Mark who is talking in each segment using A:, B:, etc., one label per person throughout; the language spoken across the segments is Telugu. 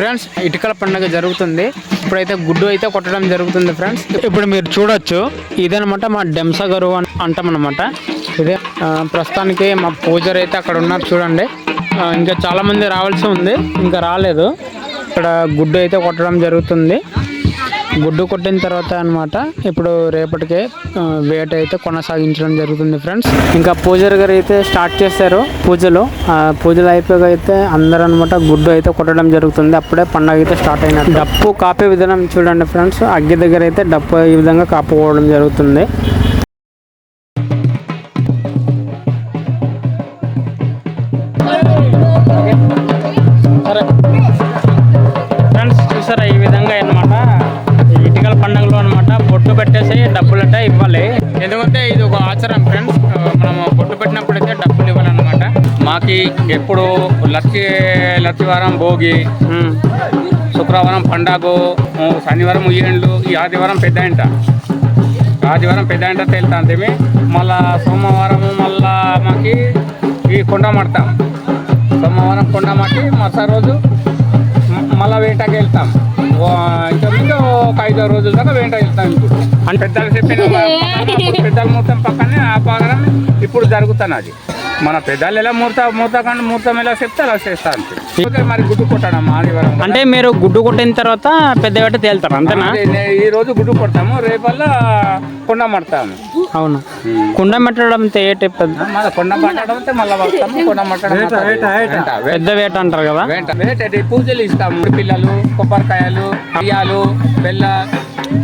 A: ఫ్రెండ్స్ ఇటుకల పండుగ జరుగుతుంది. ఇప్పుడైతే గుడ్డు అయితే కొట్టడం జరుగుతుంది ఫ్రెండ్స్. ఇప్పుడు మీరు చూడొచ్చు ఇదనమాట మా డెంసగరు అని అంటాం అనమాట ఇదే ప్రస్తుతానికి మా పూజర్ అయితే అక్కడ ఉన్నారు చూడండి. ఇంకా చాలామంది రావాల్సి ఉంది ఇంకా రాలేదు. ఇక్కడ గుడ్డు అయితే కొట్టడం జరుగుతుంది. గుడ్డు కొట్టిన తర్వాత అనమాట ఇప్పుడు రేపటికే వేట అయితే కొనసాగించడం జరుగుతుంది ఫ్రెండ్స్. ఇంకా పూజారి గారు అయితే స్టార్ట్ చేశారు పూజలు. ఆ పూజలు అయిపోయాక అయితే అందరూ అనమాట గుడ్డు అయితే కొట్టడం జరుగుతుంది. అప్పుడే పండగ అయితే స్టార్ట్ అయినట్టు. డప్పు కాపే విధానం చూడండి ఫ్రెండ్స్. అగ్గి దగ్గర అయితే డప్పు ఈ విధంగా కాపుకోవడం జరుగుతుంది. ఎందుకంటే ఇది ఒక ఆచారం. ఫ్రెండ్స్ మనం బొట్టు పెట్టినప్పుడు అయితే డబ్బులు ఇవ్వాలన్నమాట.
B: మాకి ఎప్పుడు లచ్చి లచ్చివారం భోగి. శుక్రవారం పండగ శనివారం ఉయ్యండ్లు ఈ ఆదివారం పెద్ద ఇంట ఆదివారం పెద్ద ఇంట తేలుతాంతేమి మళ్ళా సోమవారం మళ్ళా మాకి ఈ కొండ మడతాం. సోమవారం కొండ మట్టి మరుస రోజు మళ్ళా వేటకి వెళ్తాం. ఇంకా ఐదో రోజుల దాకా వేట వెళ్తాం ఇప్పుడు. అంటే పెద్దలు చెప్పిన పెద్దల ముహూర్తం పక్కనే ఆ పక్కన ఇప్పుడు జరుగుతున్నది. మన పెద్దలు ఎలా ముహూర్త ముహూర్తకాండ ముహూర్తం ఎలా చెప్తే అలా చేస్తా
A: అంటే మీరు గుడ్డు కొట్టిన తర్వాత పెద్ద వేట తేలుతారు అంతేనా?
B: ఈ రోజు గుడ్డు కొడతాము రేపల్లా కొండ మడతాము.
A: అవును. కుండ పెట్టడం తే- ఏ టైప్ పెద్ద-
B: మళ్ళీ కొండ మట్టడం అంటే మళ్ళీ వస్తాము కొండ మట్టడం
A: పెద్ద వేట అంటారు కదా?
B: వెంట పూజలు ఇస్తాము పిల్లలు కొబ్బరికాయలు బియ్యాలు బెల్ల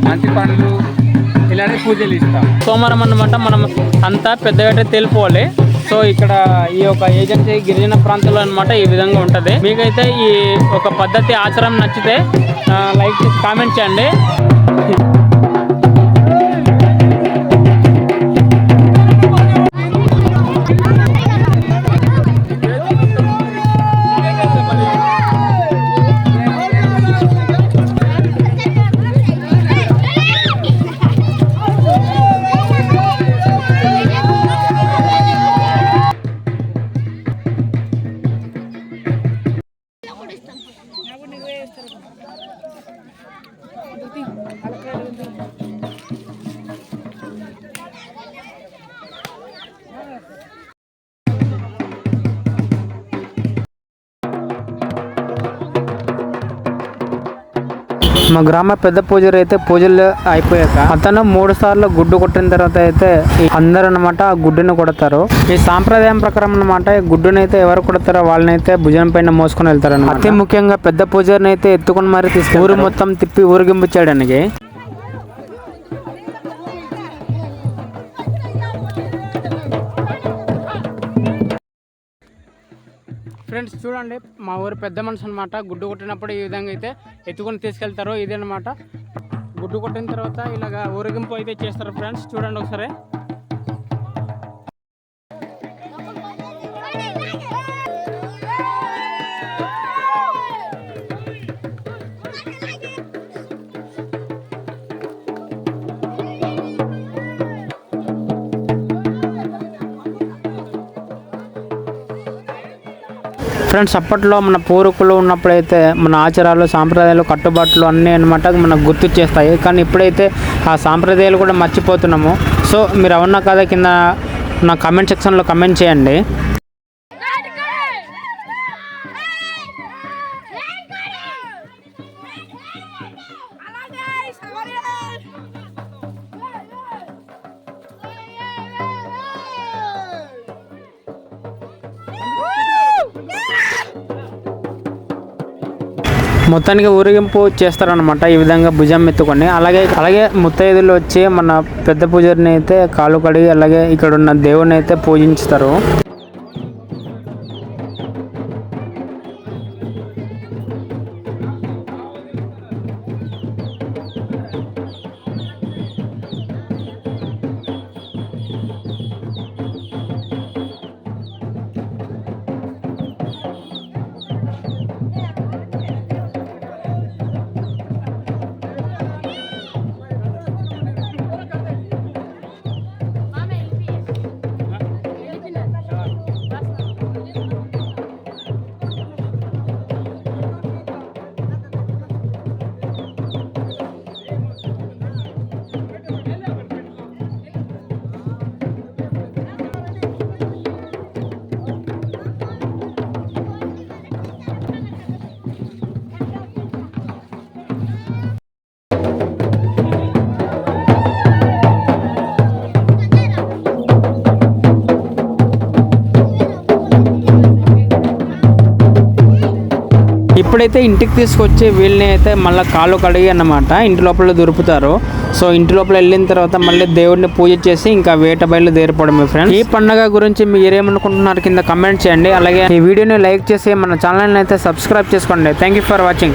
B: మంచి పండ్లు ఇలాంటి పూజలు ఇస్తాము.
A: సోమవారం అన్నమాట మనం అంతా పెద్ద వేట తెలుపుకోవాలి సో ఇక్కడ ఈ యొక్క ఏజెన్సీ గిరిజన ప్రాంతంలో అన్నమాట ఈ విధంగా ఉంటుంది. మీకైతే ఈ ఒక పద్ధతి ఆచారం నచ్చితే లైక్ కామెంట్ చేయండి. మా గ్రామ పెద్ద పూజారి అయితే పూజలు అయిపోయాక అతను మూడు సార్లు గుడ్డు కొట్టిన తర్వాత అయితే అందరూ అనమాట ఆ గుడ్డుని కొడతారు. ఈ సాంప్రదాయం ప్రకారం అనమాట ఈ గుడ్డుని అయితే ఎవరు కొడతారో వాళ్ళనైతే భుజం పైన మోసుకొని వెళ్తారు అతి ముఖ్యంగా పెద్ద పూజారిని అయితే ఎత్తుకొని మరి తీసుకు ఊరు మొత్తం తిప్పి ఊరిగింపు చేయడానికి. ఫ్రెండ్స్ చూడండి మా ఊరు పెద్ద మనిషి అనమాట గుడ్డు కొట్టినప్పుడు ఈ విధంగా అయితే ఎత్తుకొని తీసుకెళ్తారు ఇది అనమాట గుడ్డు కొట్టిన తర్వాత ఇలాగ ఊరేగింపు అయితే చేస్తారు ఫ్రెండ్స్ చూడండి ఒకసారి. ఫ్రెండ్స్ అప్పట్లో మన పూర్వకులు ఉన్నప్పుడైతే మన ఆచారాలు సాంప్రదాయాలు కట్టుబాట్లు అన్నీ అనమాట మనకు గుర్తు చేస్తాయి కానీ ఇప్పుడైతే ఆ సాంప్రదాయాలు కూడా మర్చిపోతున్నాము. సో మీరు అవునా కదా కింద నా కమెంట్ సెక్షన్లో కమెంట్ చేయండి. మొత్తానికి ఊరేగింపు చేస్తారనమాట ఈ విధంగా భుజం ఎత్తుకొని. అలాగే అలాగే ముత్తైదులు వచ్చి మన పెద్ద పూజారిని అయితే కాలు కడిగి అలాగే ఇక్కడ ఉన్న దేవుని అయితే పూజించుతారు. ఇప్పుడైతే ఇంటికి తీసుకొచ్చి వీళ్ళని అయితే మళ్ళీ కాళ్ళు కడిగి అన్నమాట. ఇంటి లోపల దొరుకుతారు. సో ఇంటి లోపల వెళ్ళిన తర్వాత మళ్ళీ దేవుడిని పూజ చేసి ఇంకా వేట బయలుదేరిపోవడం మీ ఫ్రెండ్స్ ఈ పండగ గురించి మీరేమనుకుంటున్నారు కింద కమెంట్ చేయండి. అలాగే ఈ వీడియోని లైక్ చేసి మన ఛానల్ని అయితే సబ్స్క్రైబ్ చేసుకోండి. Thank you for watching